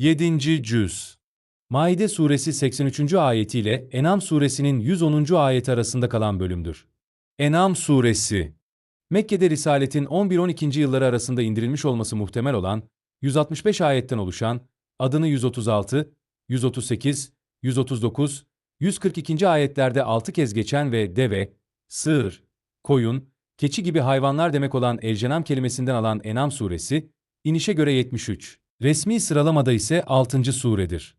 7. Cüz Maide suresi 83. ayetiyle Enam suresinin 110. ayet arasında kalan bölümdür. Enam suresi Mekke'de Risaletin 11-12. yılları arasında indirilmiş olması muhtemel olan 165 ayetten oluşan, adını 136, 138, 139, 142. ayetlerde 6 kez geçen ve deve, sığır, koyun, keçi gibi hayvanlar demek olan Elcenam kelimesinden alan Enam suresi, inişe göre 73. Resmi sıralamada ise 6. suredir.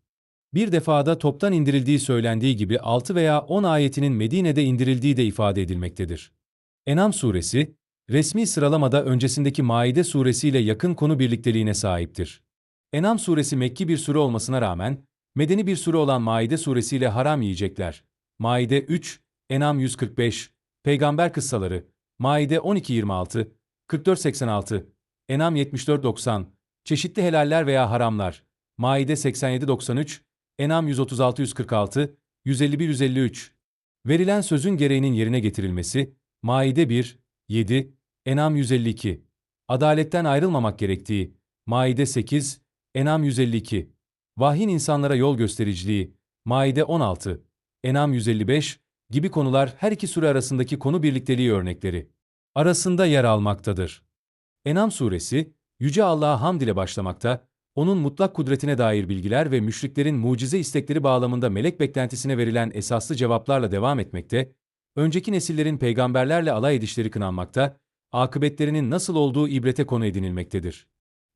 Bir defada toptan indirildiği söylendiği gibi 6 veya 10 ayetinin Medine'de indirildiği de ifade edilmektedir. Enam suresi, resmi sıralamada öncesindeki Maide suresiyle yakın konu birlikteliğine sahiptir. Enam suresi Mekki bir sure olmasına rağmen, medeni bir sure olan Maide suresiyle haram yiyecekler. Maide 3, Enam 145, Peygamber kıssaları, Maide 12-26, 44-86, Enam 74-90, çeşitli helaller veya haramlar, Maide 87-93, Enam 136-146, 151-153. Verilen sözün gereğinin yerine getirilmesi, Maide 1, 7, Enam 152. Adaletten ayrılmamak gerektiği, Maide 8, Enam 152. Vahyin insanlara yol göstericiliği, Maide 16, Enam 155 gibi konular her iki sure arasındaki konu birlikteliği örnekleri arasında yer almaktadır. Enam suresi, Yüce Allah'a hamd ile başlamakta, onun mutlak kudretine dair bilgiler ve müşriklerin mucize istekleri bağlamında melek beklentisine verilen esaslı cevaplarla devam etmekte, önceki nesillerin peygamberlerle alay edişleri kınanmakta, akıbetlerinin nasıl olduğu ibrete konu edinilmektedir.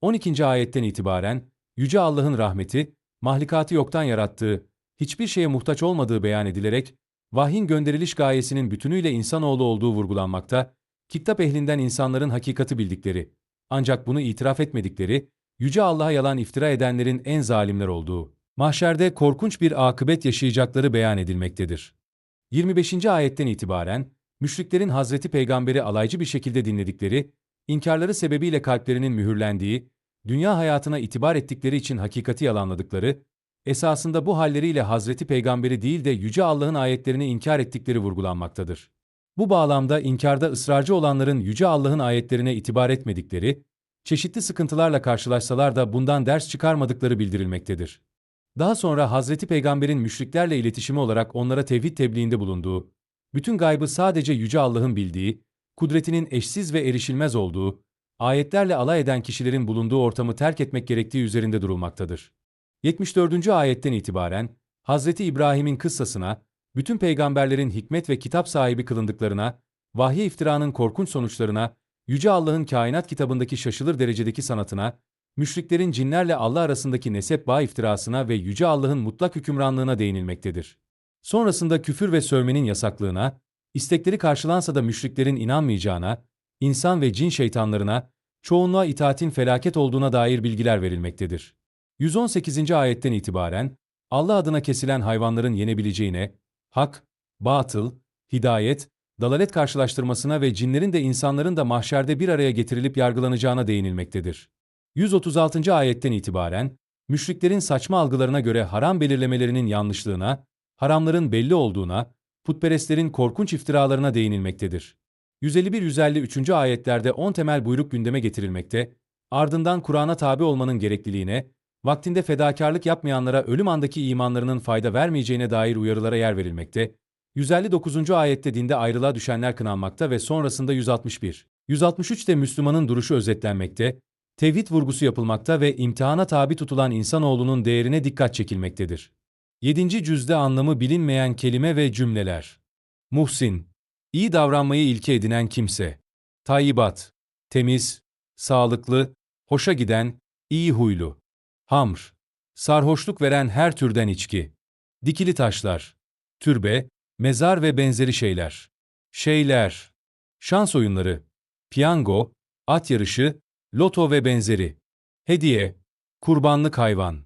12. ayetten itibaren, Yüce Allah'ın rahmeti, mahlikatı yoktan yarattığı, hiçbir şeye muhtaç olmadığı beyan edilerek, vahyin gönderiliş gayesinin bütünüyle insanoğlu olduğu vurgulanmakta, kitap ehlinden insanların hakikati bildikleri, ancak bunu itiraf etmedikleri, Yüce Allah'a yalan iftira edenlerin en zalimler olduğu, mahşerde korkunç bir akıbet yaşayacakları beyan edilmektedir. 25. ayetten itibaren, müşriklerin Hazreti Peygamberi alaycı bir şekilde dinledikleri, inkarları sebebiyle kalplerinin mühürlendiği, dünya hayatına itibar ettikleri için hakikati yalanladıkları, esasında bu halleriyle Hazreti Peygamberi değil de Yüce Allah'ın ayetlerini inkar ettikleri vurgulanmaktadır. Bu bağlamda inkarda ısrarcı olanların Yüce Allah'ın ayetlerine itibar etmedikleri, çeşitli sıkıntılarla karşılaşsalar da bundan ders çıkarmadıkları bildirilmektedir. Daha sonra Hazreti Peygamber'in müşriklerle iletişimi olarak onlara tevhid tebliğinde bulunduğu, bütün gaybı sadece Yüce Allah'ın bildiği, kudretinin eşsiz ve erişilmez olduğu, ayetlerle alay eden kişilerin bulunduğu ortamı terk etmek gerektiği üzerinde durulmaktadır. 74. ayetten itibaren, Hazreti İbrahim'in kıssasına, bütün peygamberlerin hikmet ve kitap sahibi kılındıklarına, vahye iftiranın korkunç sonuçlarına, Yüce Allah'ın kainat kitabındaki şaşılır derecedeki sanatına, müşriklerin cinlerle Allah arasındaki nesep bağ iftirasına ve Yüce Allah'ın mutlak hükümranlığına değinilmektedir. Sonrasında küfür ve sövmenin yasaklığına, istekleri karşılansa da müşriklerin inanmayacağına, insan ve cin şeytanlarına, çoğunluğa itaatin felaket olduğuna dair bilgiler verilmektedir. 118. ayetten itibaren, Allah adına kesilen hayvanların yenebileceğine, hak, batıl, hidayet, dalalet karşılaştırmasına ve cinlerin de insanların da mahşerde bir araya getirilip yargılanacağına değinilmektedir. 136. ayetten itibaren, müşriklerin saçma algılarına göre haram belirlemelerinin yanlışlığına, haramların belli olduğuna, putperestlerin korkunç iftiralarına değinilmektedir. 151-153. ayetlerde 10 temel buyruk gündeme getirilmekte, ardından Kur'an'a tabi olmanın gerekliliğine, vaktinde fedakarlık yapmayanlara ölüm andaki imanlarının fayda vermeyeceğine dair uyarılara yer verilmekte, 159. ayette dinde ayrılığa düşenler kınanmakta ve sonrasında 161. 163'te Müslümanın duruşu özetlenmekte, tevhid vurgusu yapılmakta ve imtihana tabi tutulan insanoğlunun değerine dikkat çekilmektedir. 7. cüzde anlamı bilinmeyen kelime ve cümleler. Muhsin, iyi davranmayı ilke edinen kimse. Tayyibat, temiz, sağlıklı, hoşa giden, iyi huylu. Hamr, sarhoşluk veren her türden içki. Dikili taşlar, türbe, mezar ve benzeri şeyler. Şeyler, şans oyunları, piyango, at yarışı, loto ve benzeri. Hediye, kurbanlık hayvan.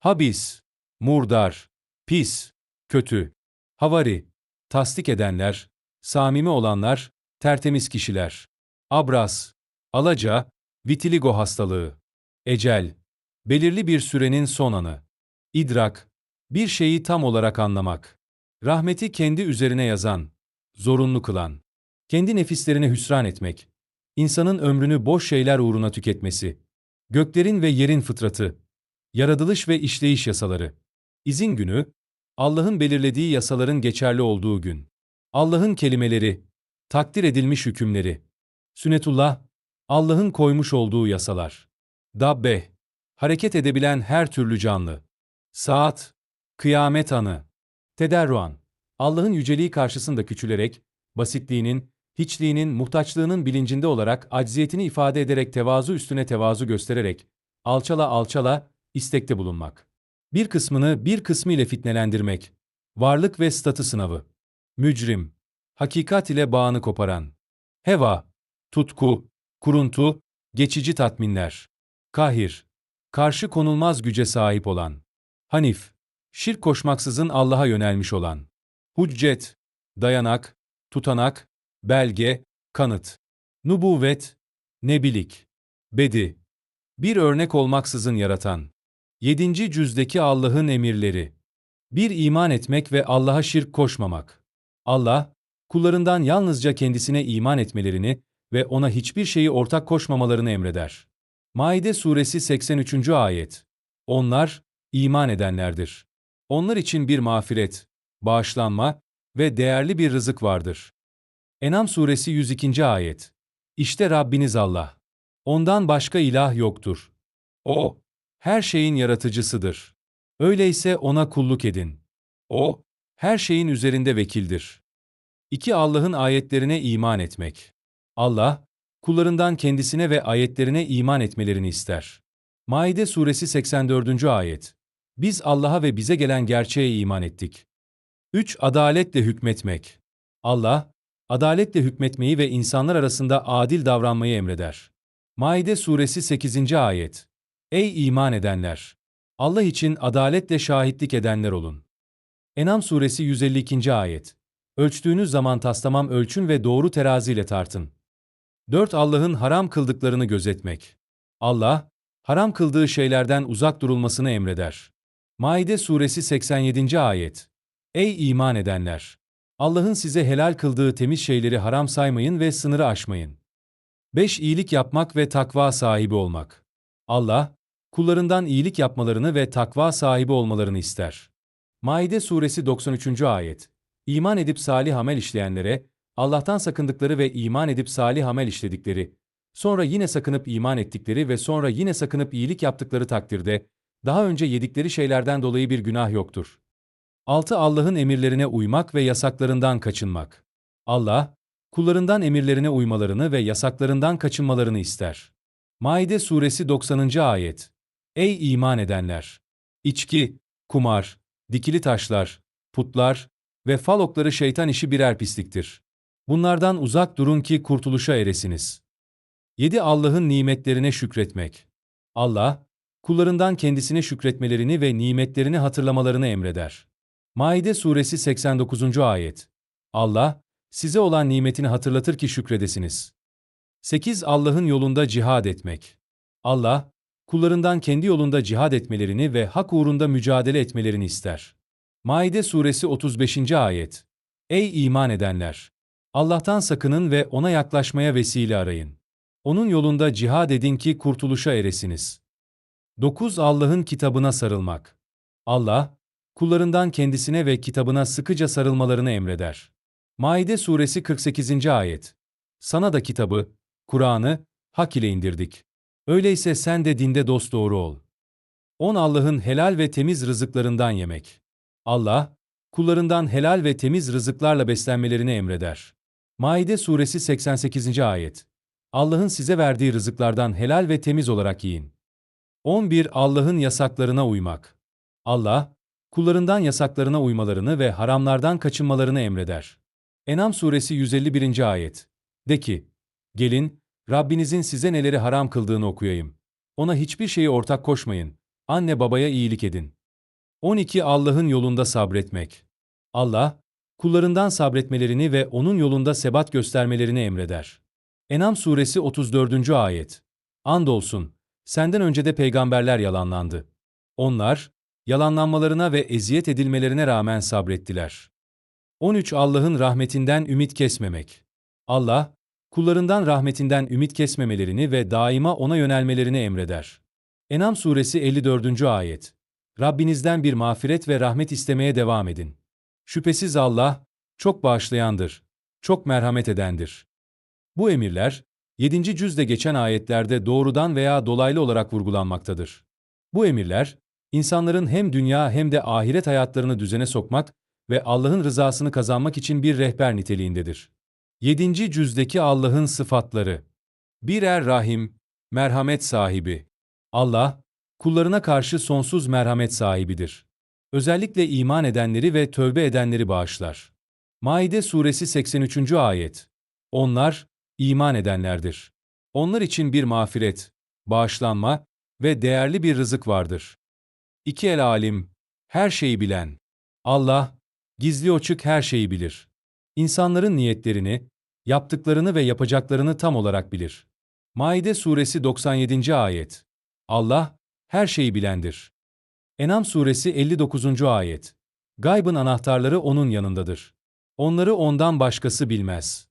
Habis, murdar, pis, kötü. Havari, tasdik edenler, samimi olanlar, tertemiz kişiler. Abras, alaca, vitiligo hastalığı. Ecel, belirli bir sürenin son anı. İdrak, bir şeyi tam olarak anlamak. Rahmeti kendi üzerine yazan, zorunlu kılan. Kendi nefislerine hüsran etmek. insanın ömrünü boş şeyler uğruna tüketmesi. Göklerin ve yerin fıtratı. Yaratılış ve işleyiş yasaları. İzin günü, Allah'ın belirlediği yasaların geçerli olduğu gün. Allah'ın kelimeleri, takdir edilmiş hükümleri. Sünnetullah, Allah'ın koymuş olduğu yasalar. Dabbe, hareket edebilen her türlü canlı. Saat, kıyamet anı. Tederruan, Allah'ın yüceliği karşısında küçülerek, basitliğinin, hiçliğinin, muhtaçlığının bilincinde olarak acziyetini ifade ederek tevazu üstüne tevazu göstererek, alçala alçala, istekte bulunmak. Bir kısmını bir kısmı ile fitnelendirmek. Varlık ve statü sınavı. Mücrim, hakikat ile bağını koparan. Heva, tutku, kuruntu, geçici tatminler. Kahir, karşı konulmaz güce sahip olan. Hanif, şirk koşmaksızın Allah'a yönelmiş olan. Hüccet, dayanak, tutanak, belge, kanıt. Nubuvet, nebilik. Bedi, bir örnek olmaksızın yaratan. Yedinci cüzdeki Allah'ın emirleri. Bir iman etmek ve Allah'a şirk koşmamak. Allah, kullarından yalnızca kendisine iman etmelerini ve ona hiçbir şeyi ortak koşmamalarını emreder. Maide suresi 83. ayet. Onlar, iman edenlerdir. Onlar için bir mağfiret, bağışlanma ve değerli bir rızık vardır. Enam suresi 102. ayet. İşte Rabbiniz Allah. Ondan başka ilah yoktur. O, her şeyin yaratıcısıdır. Öyleyse ona kulluk edin. O, her şeyin üzerinde vekildir. İki Allah'ın ayetlerine iman etmek. Allah, kullarından kendisine ve ayetlerine iman etmelerini ister. Maide suresi 84. ayet. Biz Allah'a ve bize gelen gerçeğe iman ettik. 3. Adaletle hükmetmek. Allah, adaletle hükmetmeyi ve insanlar arasında adil davranmayı emreder. Maide suresi 8. ayet. Ey iman edenler! Allah için adaletle şahitlik edenler olun. Enam suresi 152. ayet. Ölçtüğünüz zaman taslamam ölçün ve doğru teraziyle tartın. 4. Allah'ın haram kıldıklarını gözetmek. Allah, haram kıldığı şeylerden uzak durulmasını emreder. Maide suresi 87. ayet. Ey iman edenler! Allah'ın size helal kıldığı temiz şeyleri haram saymayın ve sınırı aşmayın. 5. İyilik yapmak ve takva sahibi olmak. Allah, kullarından iyilik yapmalarını ve takva sahibi olmalarını ister. Maide suresi 93. ayet. İman edip salih amel işleyenlere, Allah'tan sakındıkları ve iman edip salih amel işledikleri, sonra yine sakınıp iman ettikleri ve sonra yine sakınıp iyilik yaptıkları takdirde, daha önce yedikleri şeylerden dolayı bir günah yoktur. 6. Allah'ın emirlerine uymak ve yasaklarından kaçınmak. Allah, kullarından emirlerine uymalarını ve yasaklarından kaçınmalarını ister. Maide suresi 90. ayet. Ey iman edenler! İçki, kumar, dikili taşlar, putlar ve falokları şeytan işi birer pisliktir. Bunlardan uzak durun ki kurtuluşa eresiniz. 7. Allah'ın nimetlerine şükretmek. Allah, kullarından kendisine şükretmelerini ve nimetlerini hatırlamalarını emreder. Maide suresi 89. ayet. Allah, size olan nimetini hatırlatır ki şükredesiniz. 8. Allah'ın yolunda cihad etmek. Allah, kullarından kendi yolunda cihad etmelerini ve hak uğrunda mücadele etmelerini ister. Maide suresi 35. ayet. Ey iman edenler! Allah'tan sakının ve ona yaklaşmaya vesile arayın. Onun yolunda cihad edin ki kurtuluşa eresiniz. 9. Allah'ın kitabına sarılmak. Allah, kullarından kendisine ve kitabına sıkıca sarılmalarını emreder. Maide suresi 48. ayet. Sana da kitabı, Kur'an'ı, hak ile indirdik. Öyleyse sen de dinde dosdoğru ol. 10 Allah'ın helal ve temiz rızıklarından yemek. Allah, kullarından helal ve temiz rızıklarla beslenmelerini emreder. Maide suresi 88. ayet. Allah'ın size verdiği rızıklardan helal ve temiz olarak yiyin. 11 Allah'ın yasaklarına uymak. Allah, kullarından yasaklarına uymalarını ve haramlardan kaçınmalarını emreder. Enam suresi 151. ayet. De ki, gelin, Rabbinizin size neleri haram kıldığını okuyayım. Ona hiçbir şeyi ortak koşmayın. Anne babaya iyilik edin. 12 Allah'ın yolunda sabretmek. Allah, kullarından sabretmelerini ve onun yolunda sebat göstermelerini emreder. Enam suresi 34. ayet. Andolsun, senden önce de peygamberler yalanlandı. Onlar, yalanlanmalarına ve eziyet edilmelerine rağmen sabrettiler. 13 Allah'ın rahmetinden ümit kesmemek. Allah, kullarından rahmetinden ümit kesmemelerini ve daima ona yönelmelerini emreder. Enam suresi 54. ayet. Rabbinizden bir mağfiret ve rahmet istemeye devam edin. Şüphesiz Allah çok bağışlayandır, çok merhamet edendir. Bu emirler 7. cüzde geçen ayetlerde doğrudan veya dolaylı olarak vurgulanmaktadır. Bu emirler insanların hem dünya hem de ahiret hayatlarını düzene sokmak ve Allah'ın rızasını kazanmak için bir rehber niteliğindedir. 7. cüzdeki Allah'ın sıfatları Bir er rahim, merhamet sahibi. Allah, kullarına karşı sonsuz merhamet sahibidir. Özellikle iman edenleri ve tövbe edenleri bağışlar. Maide suresi 83. ayet. Onlar, iman edenlerdir. Onlar için bir mağfiret, bağışlanma ve değerli bir rızık vardır. İki el alim, her şeyi bilen. Allah, gizli açık her şeyi bilir. İnsanların niyetlerini, yaptıklarını ve yapacaklarını tam olarak bilir. Maide suresi 97. ayet. Allah, her şeyi bilendir. Enam suresi 59. ayet. Gaybın anahtarları onun yanındadır. Onları ondan başkası bilmez.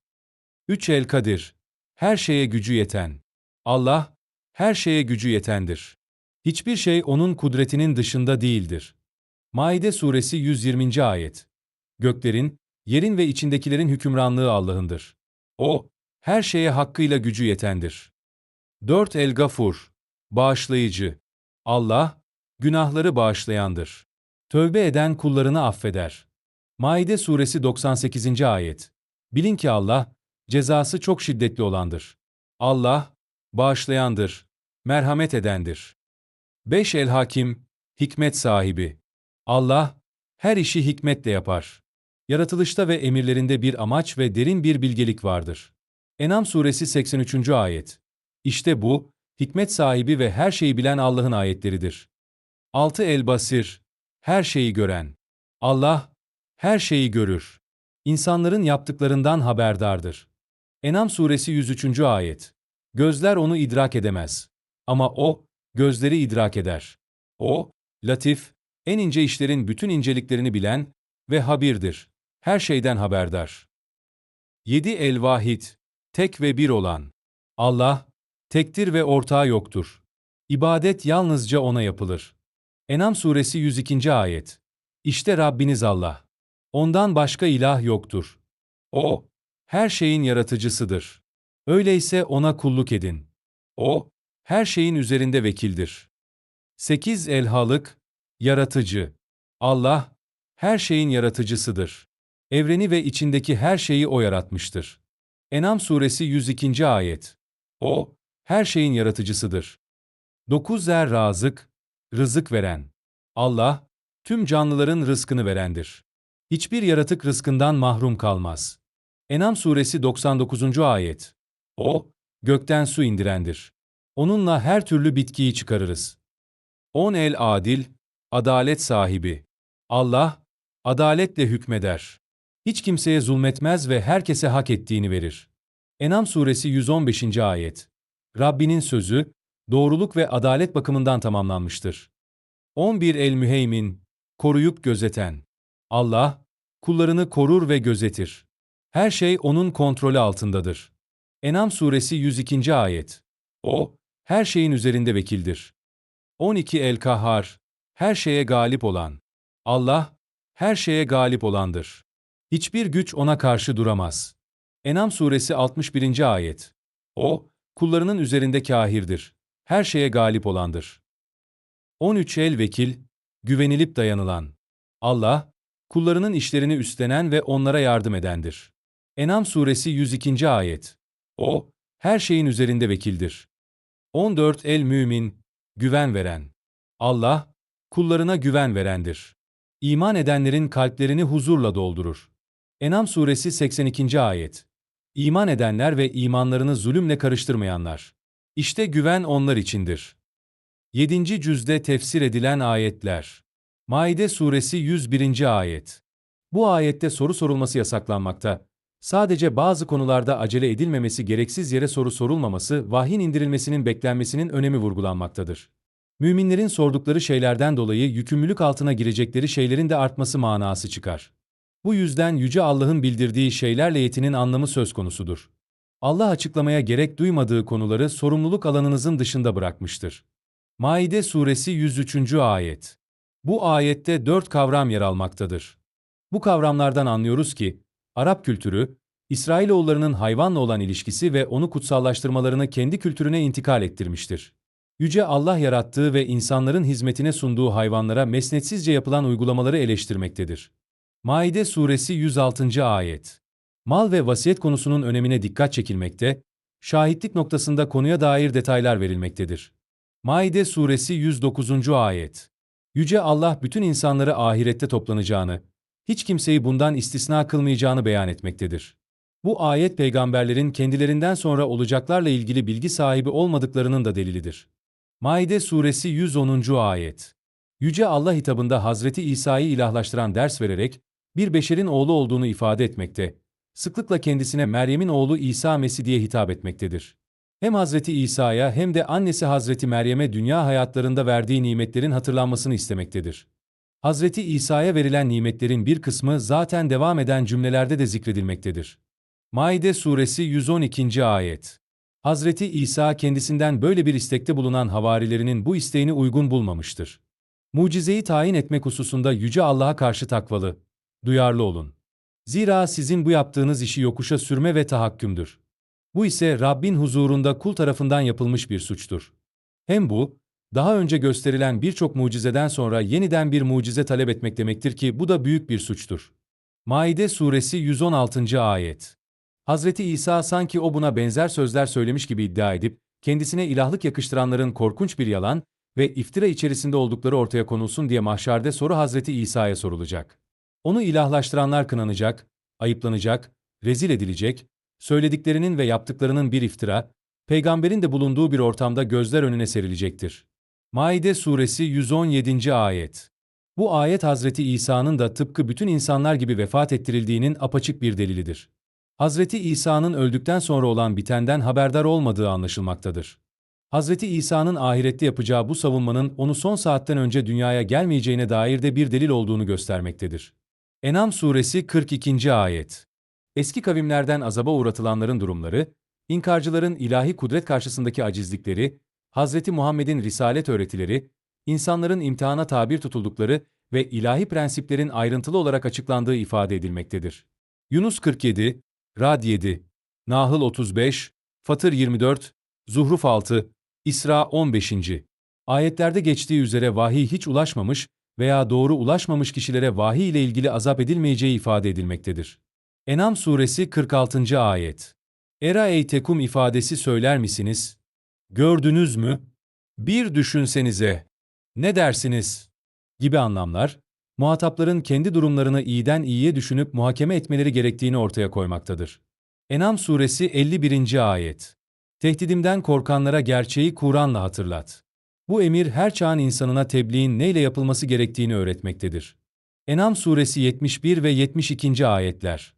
3 El Kadir. Her şeye gücü yeten. Allah, her şeye gücü yetendir. Hiçbir şey onun kudretinin dışında değildir. Maide suresi 120. ayet. Göklerin, yerin ve içindekilerin hükümranlığı Allah'ındır. O, her şeye hakkıyla gücü yetendir. 4 El Gafur. Bağışlayıcı. Allah, günahları bağışlayandır. Tövbe eden kullarını affeder. Maide suresi 98. ayet. Bilin ki Allah, cezası çok şiddetli olandır. Allah, bağışlayandır, merhamet edendir. 5 El Hakim, hikmet sahibi. Allah, her işi hikmetle yapar. Yaratılışta ve emirlerinde bir amaç ve derin bir bilgelik vardır. Enam suresi 83. ayet. İşte bu, hikmet sahibi ve her şeyi bilen Allah'ın ayetleridir. 6 El Basir, her şeyi gören. Allah, her şeyi görür. İnsanların yaptıklarından haberdardır. Enam suresi 103. ayet. Gözler onu idrak edemez. Ama o, gözleri idrak eder. O, latif, en ince işlerin bütün inceliklerini bilen ve habirdir. Her şeyden haberdar. 7 El-Vahid, tek ve bir olan. Allah, tektir ve ortağı yoktur. İbadet yalnızca ona yapılır. Enam suresi 102. ayet. İşte Rabbiniz Allah. Ondan başka ilah yoktur. O, her şeyin yaratıcısıdır. Öyleyse ona kulluk edin. O, her şeyin üzerinde vekildir. 8 Elhalık, yaratıcı. Allah, her şeyin yaratıcısıdır. Evreni ve içindeki her şeyi O yaratmıştır. Enam suresi 102. ayet. O, her şeyin yaratıcısıdır. 9 Er Razık, rızık veren. Allah, tüm canlıların rızkını verendir. Hiçbir yaratık rızkından mahrum kalmaz. Enam suresi 99. ayet. O, gökten su indirendir. Onunla her türlü bitkiyi çıkarırız. On el adil, adalet sahibi. Allah, adaletle hükmeder. Hiç kimseye zulmetmez ve herkese hak ettiğini verir. Enam suresi 115. ayet. Rabbinin sözü, doğruluk ve adalet bakımından tamamlanmıştır. 11 El Müheymin, koruyup gözeten. Allah, kullarını korur ve gözetir. Her şey onun kontrolü altındadır. Enam suresi 102. ayet. O, her şeyin üzerinde vekildir. 12 El Kahhar, her şeye galip olan. Allah, her şeye galip olandır. Hiçbir güç ona karşı duramaz. Enam suresi 61. ayet. O, kullarının üzerinde kahirdir. Her şeye galip olandır. 13 El Vekil, güvenilip dayanılan. Allah, kullarının işlerini üstlenen ve onlara yardım edendir. Enam suresi 102. ayet. O, her şeyin üzerinde vekildir. 14 El Mümin, güven veren. Allah, kullarına güven verendir. İman edenlerin kalplerini huzurla doldurur. Enam suresi 82. ayet. İman edenler ve imanlarını zulümle karıştırmayanlar. İşte güven onlar içindir. 7. cüzde tefsir edilen ayetler. Maide suresi 101. ayet. Bu ayette soru sorulması yasaklanmakta. Sadece bazı konularda acele edilmemesi, gereksiz yere soru sorulmaması, vahyin indirilmesinin beklenmesinin önemi vurgulanmaktadır. Müminlerin sordukları şeylerden dolayı yükümlülük altına girecekleri şeylerin de artması manası çıkar. Bu yüzden Yüce Allah'ın bildirdiği şeylerle yetinin anlamı söz konusudur. Allah açıklamaya gerek duymadığı konuları sorumluluk alanınızın dışında bırakmıştır. Maide suresi 103. ayet. Bu ayette dört kavram yer almaktadır. Bu kavramlardan anlıyoruz ki, Arap kültürü, İsrailoğullarının hayvanla olan ilişkisi ve onu kutsallaştırmalarını kendi kültürüne intikal ettirmiştir. Yüce Allah yarattığı ve insanların hizmetine sunduğu hayvanlara mesnetsizce yapılan uygulamaları eleştirmektedir. Maide suresi 106. ayet. Mal ve vasiyet konusunun önemine dikkat çekilmekte, şahitlik noktasında konuya dair detaylar verilmektedir. Maide suresi 109. ayet. Yüce Allah bütün insanları ahirette toplanacağını, hiç kimseyi bundan istisna kılmayacağını beyan etmektedir. Bu ayet peygamberlerin kendilerinden sonra olacaklarla ilgili bilgi sahibi olmadıklarının da delilidir. Maide suresi 110. ayet. Yüce Allah hitabında Hazreti İsa'yı ilahlaştıran ders vererek, bir beşerin oğlu olduğunu ifade etmekte, sıklıkla kendisine Meryem'in oğlu İsa Mesih diye hitap etmektedir. Hem Hazreti İsa'ya hem de annesi Hazreti Meryem'e dünya hayatlarında verdiği nimetlerin hatırlanmasını istemektedir. Hazreti İsa'ya verilen nimetlerin bir kısmı zaten devam eden cümlelerde de zikredilmektedir. Maide suresi 112. ayet. Hazreti İsa kendisinden böyle bir istekte bulunan havarilerinin bu isteğini uygun bulmamıştır. Mucizeyi tayin etmek hususunda Yüce Allah'a karşı takvalı, duyarlı olun. Zira sizin bu yaptığınız işi yokuşa sürme ve tahakkümdür. Bu ise Rabbin huzurunda kul tarafından yapılmış bir suçtur. Hem bu, daha önce gösterilen birçok mucizeden sonra yeniden bir mucize talep etmek demektir ki bu da büyük bir suçtur. Maide suresi 116. ayet. Hazreti İsa sanki o buna benzer sözler söylemiş gibi iddia edip, kendisine ilahlık yakıştıranların korkunç bir yalan ve iftira içerisinde oldukları ortaya konulsun diye mahşerde soru Hazreti İsa'ya sorulacak. Onu ilahlaştıranlar kınanacak, ayıplanacak, rezil edilecek, söylediklerinin ve yaptıklarının bir iftira, peygamberin de bulunduğu bir ortamda gözler önüne serilecektir. Maide suresi 117. ayet. Bu ayet Hazreti İsa'nın da tıpkı bütün insanlar gibi vefat ettirildiğinin apaçık bir delilidir. Hazreti İsa'nın öldükten sonra olan bitenden haberdar olmadığı anlaşılmaktadır. Hazreti İsa'nın ahirette yapacağı bu savunmanın onu son saatten önce dünyaya gelmeyeceğine dair de bir delil olduğunu göstermektedir. Enam suresi 42. ayet. Eski kavimlerden azaba uğratılanların durumları, inkarcıların ilahi kudret karşısındaki acizlikleri, Hazreti Muhammed'in risalet öğretileri, insanların imtihana tabir tutuldukları ve ilahi prensiplerin ayrıntılı olarak açıklandığı ifade edilmektedir. Yunus 47, Rad 7, Nahl 35, Fatır 24, Zuhruf 6, İsra 15. Ayetlerde geçtiği üzere vahiy hiç ulaşmamış veya doğru ulaşmamış kişilere vahiy ile ilgili azap edilmeyeceği ifade edilmektedir. Enam suresi 46. ayet. Era ey tekum ifadesi söyler misiniz? Gördünüz mü? Bir düşünsenize. Ne dersiniz? Gibi anlamlar, muhatapların kendi durumlarını iyiden iyiye düşünüp muhakeme etmeleri gerektiğini ortaya koymaktadır. Enam suresi 51. ayet. Tehdidimden korkanlara gerçeği Kur'an'la hatırlat. Bu emir her çağın insanına tebliğin neyle yapılması gerektiğini öğretmektedir. Enam suresi 71 ve 72. ayetler.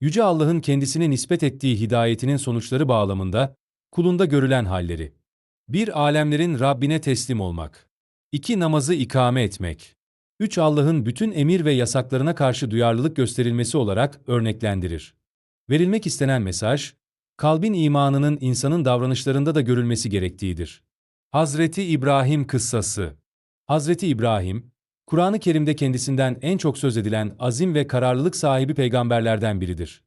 Yüce Allah'ın kendisine nispet ettiği hidayetinin sonuçları bağlamında, kulunda görülen halleri. 1. Alemlerin Rabbine teslim olmak. 2. Namazı ikame etmek. 3. Allah'ın bütün emir ve yasaklarına karşı duyarlılık gösterilmesi olarak örneklendirir. Verilmek istenen mesaj, kalbin imanının insanın davranışlarında da görülmesi gerektiğidir. Hazreti İbrahim kıssası Hazreti İbrahim, Kur'an-ı Kerim'de kendisinden en çok söz edilen azim ve kararlılık sahibi peygamberlerden biridir.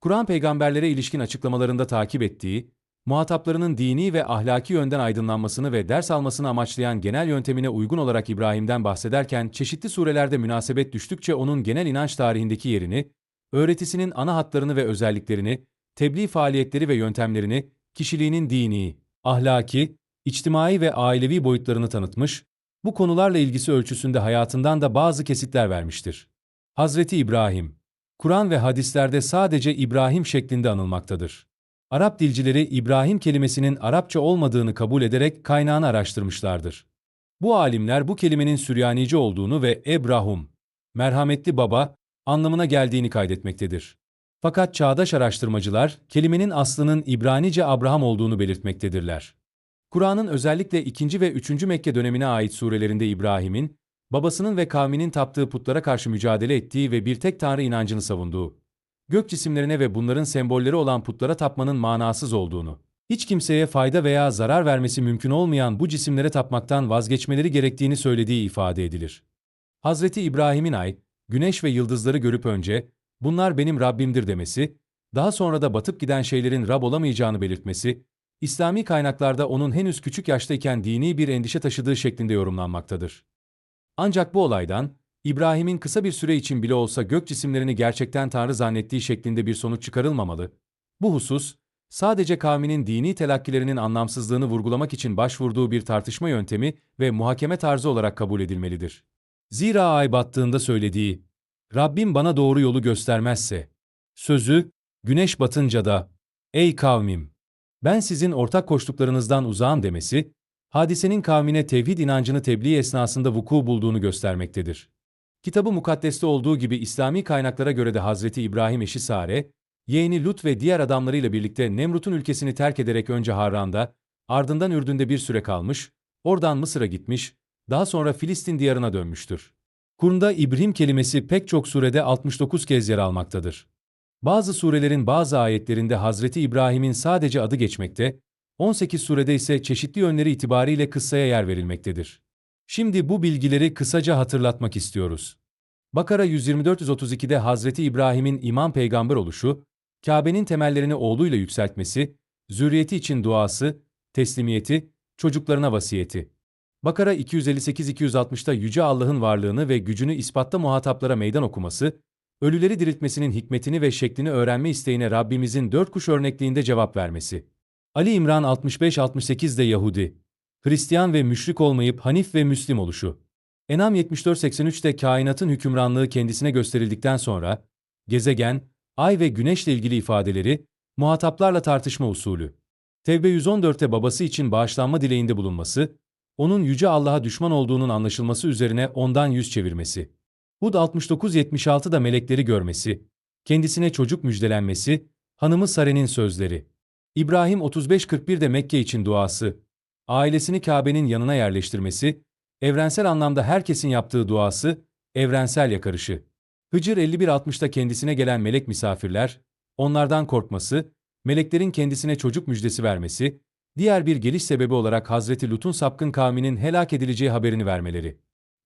Kur'an peygamberlere ilişkin açıklamalarında takip ettiği, muhataplarının dini ve ahlaki yönden aydınlanmasını ve ders almasını amaçlayan genel yöntemine uygun olarak İbrahim'den bahsederken çeşitli surelerde münasebet düştükçe onun genel inanç tarihindeki yerini, öğretisinin ana hatlarını ve özelliklerini, tebliğ faaliyetleri ve yöntemlerini, kişiliğinin dini, ahlaki, içtimai ve ailevi boyutlarını tanıtmış, bu konularla ilgisi ölçüsünde hayatından da bazı kesitler vermiştir. Hazreti İbrahim, Kur'an ve hadislerde sadece İbrahim şeklinde anılmaktadır. Arap dilcileri İbrahim kelimesinin Arapça olmadığını kabul ederek kaynağını araştırmışlardır. Bu alimler bu kelimenin Süryanice olduğunu ve Ebrahum, merhametli baba, anlamına geldiğini kaydetmektedir. Fakat çağdaş araştırmacılar, kelimenin aslının İbranice Abraham olduğunu belirtmektedirler. Kur'an'ın özellikle 2. ve 3. Mekke dönemine ait surelerinde İbrahim'in, babasının ve kavminin taptığı putlara karşı mücadele ettiği ve bir tek tanrı inancını savunduğu, gök cisimlerine ve bunların sembolleri olan putlara tapmanın manasız olduğunu, Hiç kimseye fayda veya zarar vermesi mümkün olmayan bu cisimlere tapmaktan vazgeçmeleri gerektiğini söylediği ifade edilir. Hazreti İbrahim'in ay, güneş ve yıldızları görüp önce, bunlar benim Rabbimdir demesi, daha sonra da batıp giden şeylerin Rab olamayacağını belirtmesi, İslami kaynaklarda onun henüz küçük yaştayken dini bir endişe taşıdığı şeklinde yorumlanmaktadır. Ancak bu olaydan, İbrahim'in kısa bir süre için bile olsa gök cisimlerini gerçekten Tanrı zannettiği şeklinde bir sonuç çıkarılmamalı. Bu husus, sadece kavminin dini telakkilerinin anlamsızlığını vurgulamak için başvurduğu bir tartışma yöntemi ve muhakeme tarzı olarak kabul edilmelidir. Zira ay battığında söylediği, Rabbim bana doğru yolu göstermezse, sözü, güneş batınca da, ey kavmim, ben sizin ortak koştuklarınızdan uzağım demesi, hadisenin kavmine tevhid inancını tebliğ esnasında vuku bulduğunu göstermektedir. Kitabı mukaddeste olduğu gibi İslami kaynaklara göre de Hazreti İbrahim eşi Sare, yeğeni Lut ve diğer adamlarıyla birlikte Nemrut'un ülkesini terk ederek önce Harran'da, ardından Ürdün'de bir süre kalmış, oradan Mısır'a gitmiş, daha sonra Filistin diyarına dönmüştür. Kur'an'da İbrahim kelimesi pek çok surede 69 kez yer almaktadır. Bazı surelerin bazı ayetlerinde Hazreti İbrahim'in sadece adı geçmekte, 18 surede ise çeşitli yönleri itibariyle kıssaya yer verilmektedir. Şimdi bu bilgileri kısaca hatırlatmak istiyoruz. Bakara 124-132'de Hazreti İbrahim'in imam peygamber oluşu, Kabe'nin temellerini oğluyla yükseltmesi, zürriyeti için duası, teslimiyeti, çocuklarına vasiyeti. Bakara 258-260'da Yüce Allah'ın varlığını ve gücünü ispatta muhataplara meydan okuması, ölüleri diriltmesinin hikmetini ve şeklini öğrenme isteğine Rabbimizin dört kuş örnekliğinde cevap vermesi. Ali İmran 65-68'de Yahudi, Hristiyan ve müşrik olmayıp Hanif ve Müslim oluşu. Enam 74-83'te kainatın hükümranlığı kendisine gösterildikten sonra, gezegen, ay ve güneşle ilgili ifadeleri, muhataplarla tartışma usulü. Tevbe 114'te babası için bağışlanma dileğinde bulunması, onun yüce Allah'a düşman olduğunun anlaşılması üzerine ondan yüz çevirmesi. Hud 69-76'da melekleri görmesi, kendisine çocuk müjdelenmesi, hanımı Sare'nin sözleri. İbrahim 35-41'de Mekke için duası, ailesini Kabe'nin yanına yerleştirmesi, evrensel anlamda herkesin yaptığı duası, evrensel yakarışı. Hıcır 51-60'da kendisine gelen melek misafirler, onlardan korkması, meleklerin kendisine çocuk müjdesi vermesi, diğer bir geliş sebebi olarak Hazreti Lut'un sapkın kavminin helak edileceği haberini vermeleri.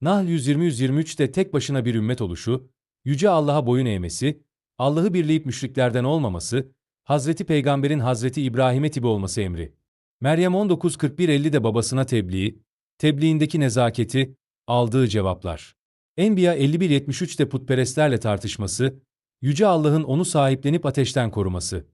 Nahl 120-123'te tek başına bir ümmet oluşu, Yüce Allah'a boyun eğmesi, Allah'ı birleyip müşriklerden olmaması, Hazreti Peygamber'in Hazreti İbrahim'e tibi olması emri. Meryem 19.41-50'de babasına tebliği, tebliğindeki nezaketi, aldığı cevaplar. Enbiya 51-73'te putperestlerle tartışması, Yüce Allah'ın onu sahiplenip ateşten koruması.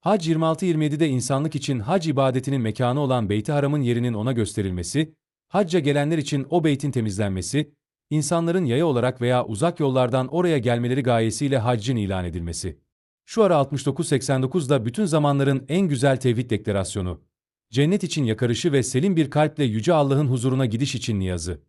Hac 26-27'de insanlık için hac ibadetinin mekanı olan Beyt-i Haram'ın yerinin ona gösterilmesi, hacca gelenler için o beytin temizlenmesi, insanların yaya olarak veya uzak yollardan oraya gelmeleri gayesiyle haccın ilan edilmesi. Şu ara 69-89'da bütün zamanların en güzel tevhid deklarasyonu. Cennet için yakarışı ve selim bir kalple Yüce Allah'ın huzuruna gidiş için niyazı.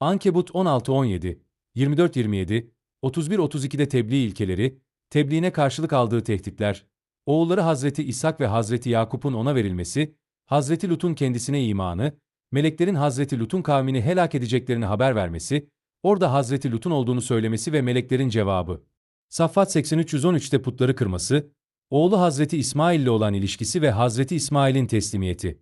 Ankebut 16-17, 24-27, 31-32'de tebliğ ilkeleri, tebliğine karşılık aldığı tehditler, oğulları Hazreti İshak ve Hazreti Yakup'un ona verilmesi, Hazreti Lut'un kendisine imanı, meleklerin Hazreti Lut'un kavmini helak edeceklerini haber vermesi, orada Hazreti Lut'un olduğunu söylemesi ve meleklerin cevabı. Saffat 83-113'te putları kırması, oğlu Hazreti İsmail ile olan ilişkisi ve Hazreti İsmail'in teslimiyeti.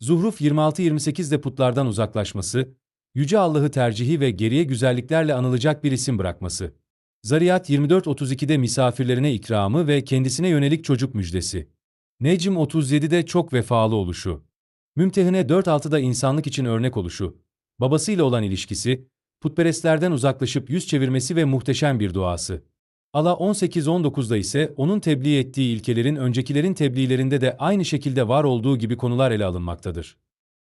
Zuhruf 26-28'de putlardan uzaklaşması, Yüce Allah'ı tercihi ve geriye güzelliklerle anılacak bir isim bırakması. Zariyat 24-32'de misafirlerine ikramı ve kendisine yönelik çocuk müjdesi. Necm 37'de çok vefalı oluşu. Mümtehine 4-6'da insanlık için örnek oluşu. Babasıyla olan ilişkisi, putperestlerden uzaklaşıp yüz çevirmesi ve muhteşem bir duası. Ala 18-19'da ise onun tebliğ ettiği ilkelerin öncekilerin tebliğlerinde de aynı şekilde var olduğu gibi konular ele alınmaktadır.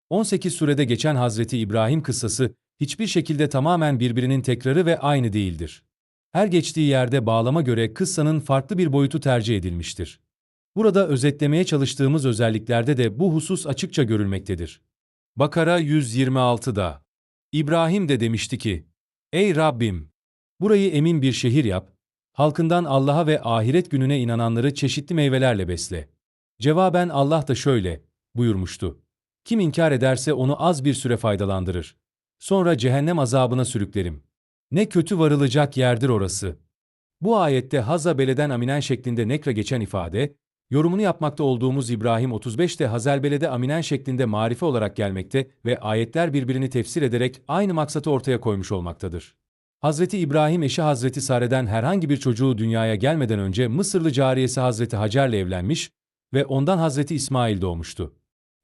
18 surede geçen Hazreti İbrahim kıssası hiçbir şekilde tamamen birbirinin tekrarı ve aynı değildir. Her geçtiği yerde bağlama göre kıssanın farklı bir boyutu tercih edilmiştir. Burada özetlemeye çalıştığımız özelliklerde de bu husus açıkça görülmektedir. Bakara 126'da İbrahim de demişti ki, Ey Rabbim! Burayı emin bir şehir yap, halkından Allah'a ve ahiret gününe inananları çeşitli meyvelerle besle. Cevaben Allah da şöyle buyurmuştu. Kim inkar ederse onu az bir süre faydalandırır. Sonra cehennem azabına sürüklerim. Ne kötü varılacak yerdir orası. Bu ayette Haza beleden aminen şeklinde nekra geçen ifade, Yorumunu yapmakta olduğumuz İbrahim 35'te Hazelbele'de aminen şeklinde marife olarak gelmekte ve ayetler birbirini tefsir ederek aynı maksatı ortaya koymuş olmaktadır. Hazreti İbrahim eşi Hazreti Sare'den herhangi bir çocuğu dünyaya gelmeden önce Mısırlı cariyesi Hazreti Hacer'le evlenmiş ve ondan Hazreti İsmail doğmuştu.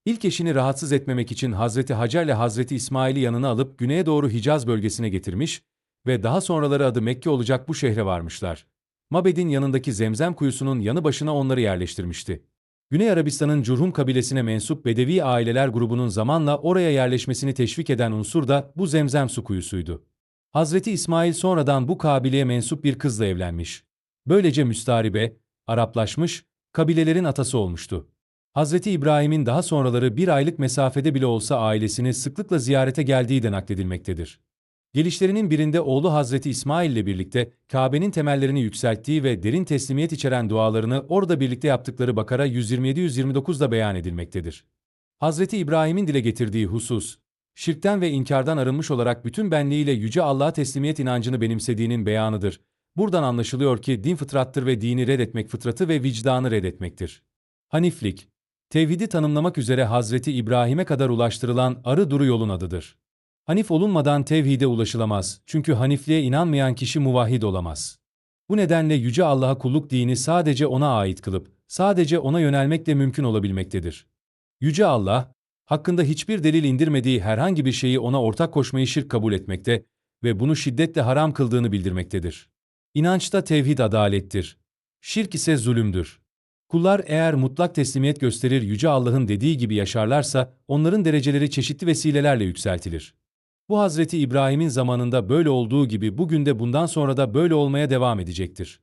İlk eşini rahatsız etmemek için Hazreti Hacer'le Hazreti İsmail'i yanına alıp güneye doğru Hicaz bölgesine getirmiş ve daha sonraları adı Mekke olacak bu şehre varmışlar. Mabed'in yanındaki Zemzem kuyusunun yanı başına onları yerleştirmişti. Güney Arabistan'ın Curhum kabilesine mensup Bedevi aileler grubunun zamanla oraya yerleşmesini teşvik eden unsur da bu Zemzem su kuyusuydu. Hazreti İsmail sonradan bu kabileye mensup bir kızla evlenmiş. Böylece müstaribe, Araplaşmış, kabilelerin atası olmuştu. Hazreti İbrahim'in daha sonraları bir aylık mesafede bile olsa ailesini sıklıkla ziyarete geldiği de nakledilmektedir. Gelişlerinin birinde oğlu Hazreti İsmail ile birlikte Kabe'nin temellerini yükselttiği ve derin teslimiyet içeren dualarını orada birlikte yaptıkları Bakara 127-129'da beyan edilmektedir. Hazreti İbrahim'in dile getirdiği husus, şirkten ve inkardan arınmış olarak bütün benliğiyle Yüce Allah'a teslimiyet inancını benimsediğinin beyanıdır. Buradan anlaşılıyor ki din fıtrattır ve dini reddetmek fıtratı ve vicdanı reddetmektir. Haniflik, tevhidi tanımlamak üzere Hazreti İbrahim'e kadar ulaştırılan arı duru yolun adıdır. Hanif olunmadan tevhide ulaşılamaz çünkü hanifliğe inanmayan kişi muvahhid olamaz. Bu nedenle Yüce Allah'a kulluk dini sadece O'na ait kılıp, sadece O'na yönelmekle mümkün olabilmektedir. Yüce Allah, hakkında hiçbir delil indirmediği herhangi bir şeyi O'na ortak koşmayı şirk kabul etmekte ve bunu şiddetle haram kıldığını bildirmektedir. İnançta tevhid adalettir. Şirk ise zulümdür. Kullar eğer mutlak teslimiyet gösterir Yüce Allah'ın dediği gibi yaşarlarsa, onların dereceleri çeşitli vesilelerle yükseltilir. Bu Hazreti İbrahim'in zamanında böyle olduğu gibi bugün de bundan sonra da böyle olmaya devam edecektir.